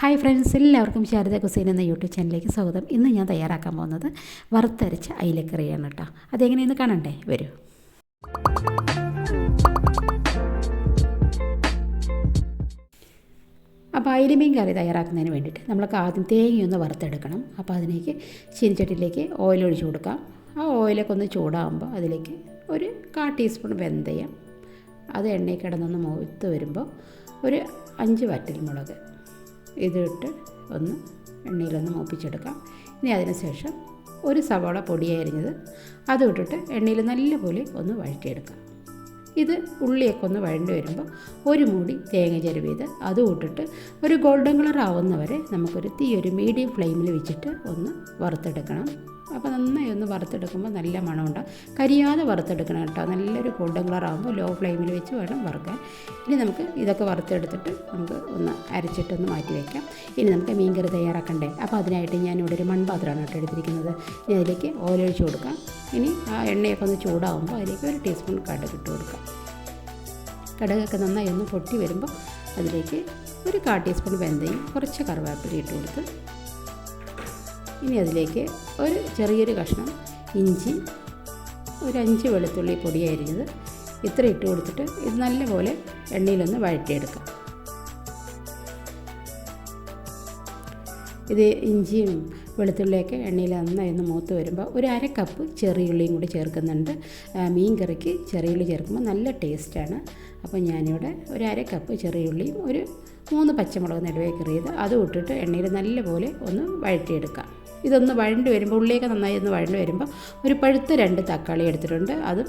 Hi friends എല്ലാവർക്കും Sharada cuisine എന്ന YouTube ചാനലിലേക്ക് സ്വാഗതം. ഇന്ന് ഞാൻ തയ്യാറാക്കാൻ പോകുന്നത് വറുത്തരച്ച അയിലക്കറിയാണ് കേട്ടോ. അതെങ്ങനെയെന്ന് കാണണ്ടേ? വരൂ. അപ്പോൾ അയിലമീൻ കറി തയ്യാറാക്കുന്നതിന് വേണ്ടിയിട്ട് നമ്മൾക്ക് ആദ്യം തേങ്ങയൊന്ന് വറുത്തെടുക്കണം. അപ്പോൾ അതിലേക്ക് ചീനിച്ചട്ടിയിലേക്ക് ഓയിൽ ഒഴിച്ച് കൊടുക്കാം. ആ ഓയിലൊക്കെ ഒന്ന് ചൂടാകുമ്പോൾ അതിലേക്ക് ഒരു കാ ടീസ്പൂൺ വെന്തയം അത് എണ്ണയിൽ കിടന്നൊന്ന് മൂത്ത് വരുമ്പോൾ ഒരു അഞ്ച് വറ്റൽ മുളക് ഇതിട്ട് ഒന്ന് എണ്ണയിലൊന്ന് മൂപ്പിച്ചെടുക്കാം. ഇനി അതിന് ശേഷം ഒരു സവാള പൊടിയായി അരിഞ്ഞത് അതും ഇട്ടിട്ട് എണ്ണയിൽ നല്ലപോലെ ഒന്ന് വഴറ്റിയെടുക്കാം. ഇത് ഉള്ളിയൊക്കെ ഒന്ന് വഴണ്ടി വരുമ്പോൾ ഒരു മൂടി തേങ്ങ ചെരുവിയത് അതും ഇട്ടിട്ട് ഒരു ഗോൾഡൻ കളർ ആവുന്നവരെ നമുക്കൊരു തീ ഒരു മീഡിയം ഫ്ലെയിമിൽ വെച്ചിട്ട് ഒന്ന് വറുത്തെടുക്കണം. അപ്പോൾ നന്നായി ഒന്ന് വറുത്തെടുക്കുമ്പോൾ നല്ല മണമുണ്ടാകും കരിയാതെ വറുത്തെടുക്കണം കേട്ടോ. നല്ലൊരു ഗോൾഡൻ കളർ ആകുമ്പോൾ ലോ ഫ്ലെയിമിൽ വെച്ച് വേണം വറുക്കാൻ. ഇനി നമുക്ക് ഇതൊക്കെ വറുത്തെടുത്തിട്ട് നമുക്ക് ഒന്ന് അരച്ചിട്ടൊന്ന് മാറ്റി വയ്ക്കാം ഇനി നമുക്ക് മീൻകറി തയ്യാറാക്കണ്ടേ? അപ്പോൾ അതിനായിട്ട് ഞാൻ ഇവിടെ ഒരു മൺപാത്രമാണ് കേട്ടോ എടുത്തിരിക്കുന്നത്. ഇനി അതിലേക്ക് ഓലൊഴിച്ച് കൊടുക്കാം. ഇനി ആ എണ്ണയൊക്കെ ഒന്ന് ചൂടാകുമ്പോൾ അതിലേക്ക് ഒരു ടീസ്പൂൺ കടുക് ഇട്ട് കൊടുക്കാം. കടുകൊക്കെ നന്നായി ഒന്ന് പൊട്ടി വരുമ്പോൾ അതിലേക്ക് ഒരു കാ ടീസ്പൂൺ വെന്തയും കുറച്ച് കറിവേപ്പില ഇട്ട് കൊടുത്ത് ഇനി അതിലേക്ക് ഒരു ചെറിയൊരു കഷ്ണം ഇഞ്ചി ഒരു അഞ്ച് വെളുത്തുള്ളി പൊടി അരിഞ്ഞത് ഇത്ര ഇട്ട് കൊടുത്തിട്ട് ഇത് നല്ലപോലെ എണ്ണയിലൊന്ന് വഴറ്റിയെടുക്കാം. ഇത് ഇഞ്ചിയും വെളുത്തുള്ളിയൊക്കെ എണ്ണയിൽ നന്നായി ഒന്ന് മൂത്ത് വരുമ്പോൾ ഒരു അര കപ്പ് ചെറിയുള്ളിയും കൂടി ചേർക്കുന്നുണ്ട്. മീൻ കറിക്ക് ചെറിയുള്ളി ചേർക്കുമ്പോൾ നല്ല ടേസ്റ്റാണ്. അപ്പോൾ ഞാനിവിടെ ഒരു അര കപ്പ് ചെറിയുള്ളിയും ഒരു മൂന്ന് പച്ചമുളക് നെടുവേ കറിയത് അതും ഇട്ടിട്ട് എണ്ണയിൽ നല്ലപോലെ ഒന്ന് വഴറ്റിയെടുക്കാം. ഇതൊന്ന് വഴണ്ട് വരുമ്പോൾ ഉള്ളിയൊക്കെ നന്നായി ഒന്ന് വഴണ്ട് വരുമ്പോൾ ഒരു പഴുത്ത രണ്ട് തക്കാളി എടുത്തിട്ടുണ്ട്. അതും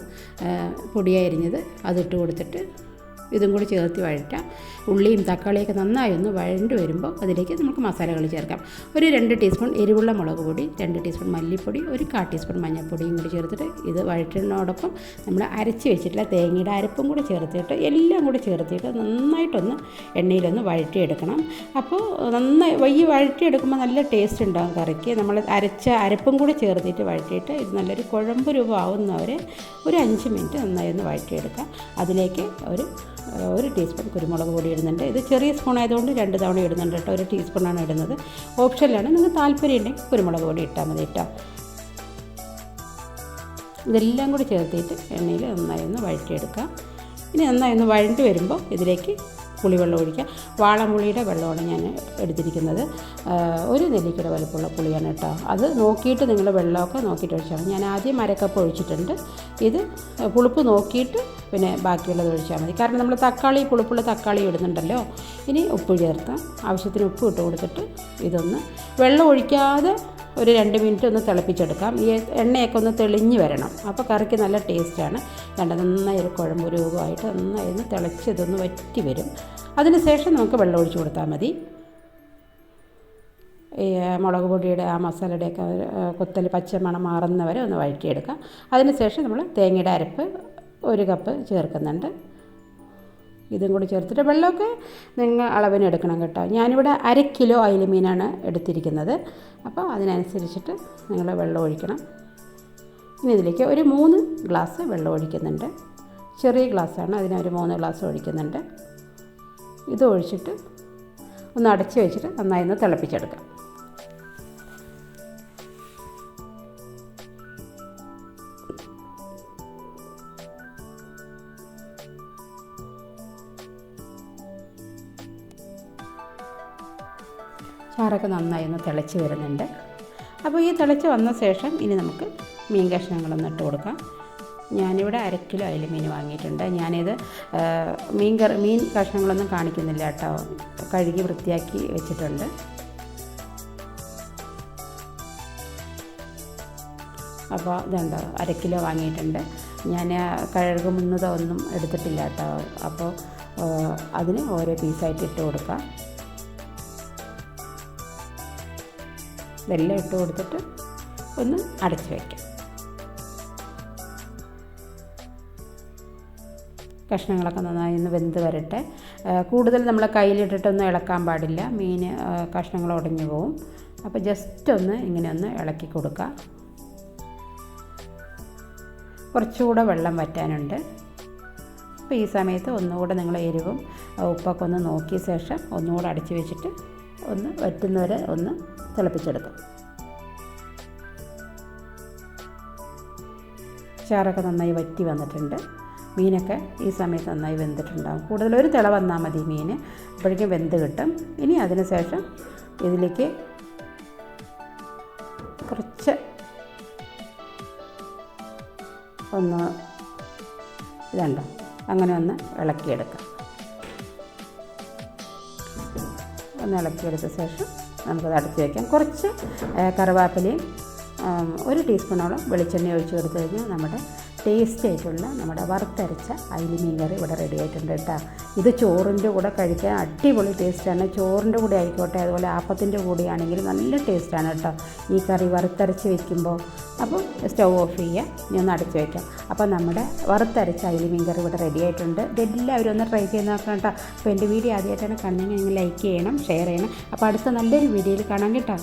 പൊടിയായി അരിഞ്ഞത് അതിട്ട് കൊടുത്തിട്ട് ഇതും കൂടി ചേർത്ത് വഴറ്റാം. ഉള്ളിയും തക്കാളിയൊക്കെ നന്നായി ഒന്ന് വഴണ്ട് വരുമ്പോൾ അതിലേക്ക് നമുക്ക് മസാലകൾ ചേർക്കാം. ഒരു രണ്ട് ടീസ്പൂൺ എരിവുള്ള മുളക് പൊടി രണ്ട് ടീസ്പൂൺ മല്ലിപ്പൊടി ഒരു കാ ടീസ്പൂൺ മഞ്ഞൾപ്പൊടിയും കൂടി ചേർത്തിട്ട് ഇത് വഴറ്റുന്നതോടൊപ്പം നമ്മൾ അരച്ച് വെച്ചിട്ടുള്ള തേങ്ങയുടെ അരപ്പും കൂടി ചേർത്തിട്ട് എല്ലാം കൂടി ചേർത്തിട്ട് നന്നായിട്ടൊന്ന് എണ്ണയിലൊന്ന് വഴറ്റിയെടുക്കണം. അപ്പോൾ നന്നായി വയ്യ വഴറ്റിയെടുക്കുമ്പോൾ നല്ല ടേസ്റ്റ് ഉണ്ടാകും കറിക്ക്. നമ്മൾ അരച്ച അരപ്പും കൂടി ചേർത്തിട്ട് വഴറ്റിയിട്ട് ഇത് നല്ലൊരു കുഴമ്പ് രൂപമാവുന്നവരെ ഒരു അഞ്ച് മിനിറ്റ് നന്നായി ഒന്ന് വഴറ്റിയെടുക്കാം. അതിലേക്ക് ഒരു ഒരു ടീസ്പൂൺ കുരുമുളക് പൊടി ഇടുന്നുണ്ട്. ഇത് ചെറിയ സ്പൂൺ ആയതുകൊണ്ട് രണ്ട് തവണ ഇടുന്നുണ്ട് കേട്ടോ. ഒരു ടീസ്പൂണാണ് ഇടുന്നത്. ഓപ്ഷനിലാണ് നിങ്ങൾക്ക് താല്പര്യം ഉണ്ടെങ്കിൽ കുരുമുളക് പൊടി ഇട്ടാൽ മതി കേട്ടോ. ഇതെല്ലാം കൂടി ചേർത്തിട്ട് എണ്ണയിൽ നന്നായി ഒന്ന് വഴറ്റിയെടുക്കാം. ഇനി നന്നായി ഒന്ന് വഴണ്ടി വരുമ്പോൾ ഇതിലേക്ക് പുളിവെള്ളം ഒഴിക്കുക. വാളംപുളിയുടെ വെള്ളമാണ് ഞാൻ എടുത്തിരിക്കുന്നത്. ഒരു നെല്ലിക്കയുടെ വലുപ്പമുള്ള പുളിയാണ് കേട്ടോ. അത് നോക്കിയിട്ട് നിങ്ങൾ വെള്ളമൊക്കെ നോക്കിയിട്ട് ഒഴിച്ചാൽ ഞാൻ ആദ്യം അരക്കപ്പ് ഒഴിച്ചിട്ടുണ്ട്. ഇത് പുളിപ്പ് നോക്കിയിട്ട് പിന്നെ ബാക്കിയുള്ളത് ഒഴിച്ചാൽ മതി. കാരണം നമ്മൾ തക്കാളി പുളിപ്പുള്ള തക്കാളി ഇടുന്നുണ്ടല്ലോ. ഇനി ഉപ്പ് ചേർത്താം ആവശ്യത്തിന് ഉപ്പ് ഇട്ട് കൊടുത്തിട്ട് ഇതൊന്ന് വെള്ളം ഒഴിക്കാതെ ഒരു രണ്ട് മിനിറ്റ് ഒന്ന് തിളപ്പിച്ചെടുക്കാം. ഈ എണ്ണയൊക്കെ ഒന്ന് തെളിഞ്ഞ് വരണം. അപ്പോൾ കറിക്ക് നല്ല ടേസ്റ്റാണ്. കണ്ട നന്നായി ഒരു കുഴമ്പ് രൂപമായിട്ട് നന്നായി ഒന്ന് തിളച്ച് ഇതൊന്ന് വറ്റി വരും. അതിന് ശേഷം നമുക്ക് വെള്ളം ഒഴിച്ചു കൊടുത്താൽ മതി. ഈ മുളക് പൊടിയുടെ ആ മസാലയുടെയൊക്കെ കൊത്തൽ പച്ചമണം മാറുന്നവരെ ഒന്ന് വഴറ്റിയെടുക്കാം. അതിന് ശേഷം നമ്മൾ തേങ്ങയുടെ അരപ്പ് ഒരു കപ്പ് ചേർക്കുന്നുണ്ട്. ഇതും കൂടി ചേർത്തിട്ട് വെള്ളമൊക്കെ നിങ്ങൾ അളവിന് എടുക്കണം കേട്ടോ. ഞാനിവിടെ അര കിലോ അയിലമീനാണ് എടുത്തിരിക്കുന്നത്. അപ്പോൾ അതിനനുസരിച്ചിട്ട് നിങ്ങൾ വെള്ളം ഒഴിക്കണം. ഇനി ഇതിലേക്ക് ഒരു മൂന്ന് ഗ്ലാസ് വെള്ളം ഒഴിക്കുന്നുണ്ട്. ചെറിയ ഗ്ലാസ്സാണ്. അതിനൊരു മൂന്ന് ഗ്ലാസ് ഒഴിക്കുന്നുണ്ട്. ഇത് ഒഴിച്ചിട്ട് ഒന്ന് അടച്ചു വെച്ചിട്ട് നന്നായി ഒന്ന് തിളപ്പിച്ചെടുക്കാം. ചാറൊക്കെ നന്നായി ഒന്ന് തിളച്ച് വരുന്നുണ്ട്. അപ്പോൾ ഈ തിളച്ച് വന്ന ശേഷം ഇനി നമുക്ക് മീൻ കഷ്ണങ്ങളൊന്ന് ഇട്ട് കൊടുക്കാം. ഞാനിവിടെ അര കിലോ അയില മീൻ വാങ്ങിയിട്ടുണ്ട്. ഞാനിത് മീൻ കറി മീൻ കഷ്ണങ്ങളൊന്നും കാണിക്കുന്നില്ല കേട്ടോ. കഴുകി വൃത്തിയാക്കി വെച്ചിട്ടുണ്ട്. അപ്പോൾ ഇതുണ്ട് അര കിലോ വാങ്ങിയിട്ടുണ്ട്. ഞാൻ കഴുകുമുന്നതോ ഒന്നും എടുത്തിട്ടില്ല കേട്ടോ. അപ്പോൾ അതിന് ഓരോ പീസായിട്ട് ഇട്ട് കൊടുക്കാം. ഇതെല്ലാം ഇട്ട് കൊടുത്തിട്ട് ഒന്ന് അടച്ച് വയ്ക്കാം. കഷ്ണങ്ങളൊക്കെ നന്നായി ഒന്ന് വെന്ത് വരട്ടെ. കൂടുതൽ നമ്മൾ കയ്യിലിട്ടിട്ടൊന്നും ഇളക്കാൻ പാടില്ല. മീൻ കഷ്ണങ്ങൾ ഉടഞ്ഞു പോവും. അപ്പോൾ ജസ്റ്റ് ഒന്ന് ഇങ്ങനെ ഒന്ന് ഇളക്കി കൊടുക്കുക കുറച്ചുകൂടെ വെള്ളം വറ്റാനുണ്ട്. അപ്പോൾ ഈ സമയത്ത് ഒന്നുകൂടെ നിങ്ങൾ എരിവും ഉപ്പൊക്കെ ഒന്ന് നോക്കിയ ശേഷം ഒന്നുകൂടെ അടിച്ചു വെച്ചിട്ട് ഒന്ന് വറ്റുന്നവരെ ഒന്ന് തിളപ്പിച്ചെടുക്കാം. ചാറൊക്കെ നന്നായി വറ്റി വന്നിട്ടുണ്ട്. മീനൊക്കെ ഈ സമയത്ത് നന്നായി വെന്തിട്ടുണ്ടാകും കൂടുതൽ ഒരു തിള വന്നാൽ മതി മീൻ അപ്പോഴേക്കും വെന്ത് കിട്ടും. ഇനി അതിന് ശേഷം ഇതിലേക്ക് കുറച്ച് ഒന്ന് ഇതുണ്ടോ? അങ്ങനെ ഒന്ന് ഇളക്കിയെടുക്കാം. ഒന്ന് ഇളക്കിയെടുത്ത ശേഷം നമുക്കത് അടച്ച് വയ്ക്കാം. കുറച്ച് കറിവേപ്പിലയും ഒരു ടീസ്പൂണോളം വെളിച്ചെണ്ണ ഒഴിച്ച് കൊടുത്തു കഴിഞ്ഞാൽ നമ്മുടെ ടേസ്റ്റ് ആയിട്ടുള്ള നമ്മുടെ വറുത്തരച്ച അയില മീൻ കറി ഇവിടെ റെഡി ആയിട്ടുണ്ട് കേട്ടോ. ഇത് ചോറിന്റെ കൂടെ കഴിക്കാൻ അടിപൊളി ടേസ്റ്റാണ് ചോറിന്റെ കൂടെ ആയിക്കോട്ടെ അതുപോലെ ആപ്പത്തിന്റെ കൂടെ ആണെങ്കിൽ നല്ല ടേസ്റ്റാണ് കേട്ടോ. ഈ കറി വറുത്തരച്ച് വെക്കുമ്പോൾ. അപ്പോൾ സ്റ്റൗ ഓഫ് ചെയ്യുക ഇനി ഒന്ന് അടച്ച് വയ്ക്കാം അപ്പോൾ നമ്മുടെ വറുത്തരച്ച അയില മീൻ കറി ഇവിടെ റെഡി ആയിട്ടുണ്ട്. ഇതെല്ലാവരും ഒന്ന് ട്രൈ ചെയ്ത് നോക്കണം കേട്ടോ. അപ്പോൾ എന്റെ വീഡിയോ ആദ്യമായിട്ടാണ് കണ്ടെങ്കിൽ ലൈക്ക് ചെയ്യണം ഷെയർ ചെയ്യണം. അപ്പോൾ അടുത്ത നല്ലൊരു വീഡിയോയിൽ കാണാം കേട്ടോ.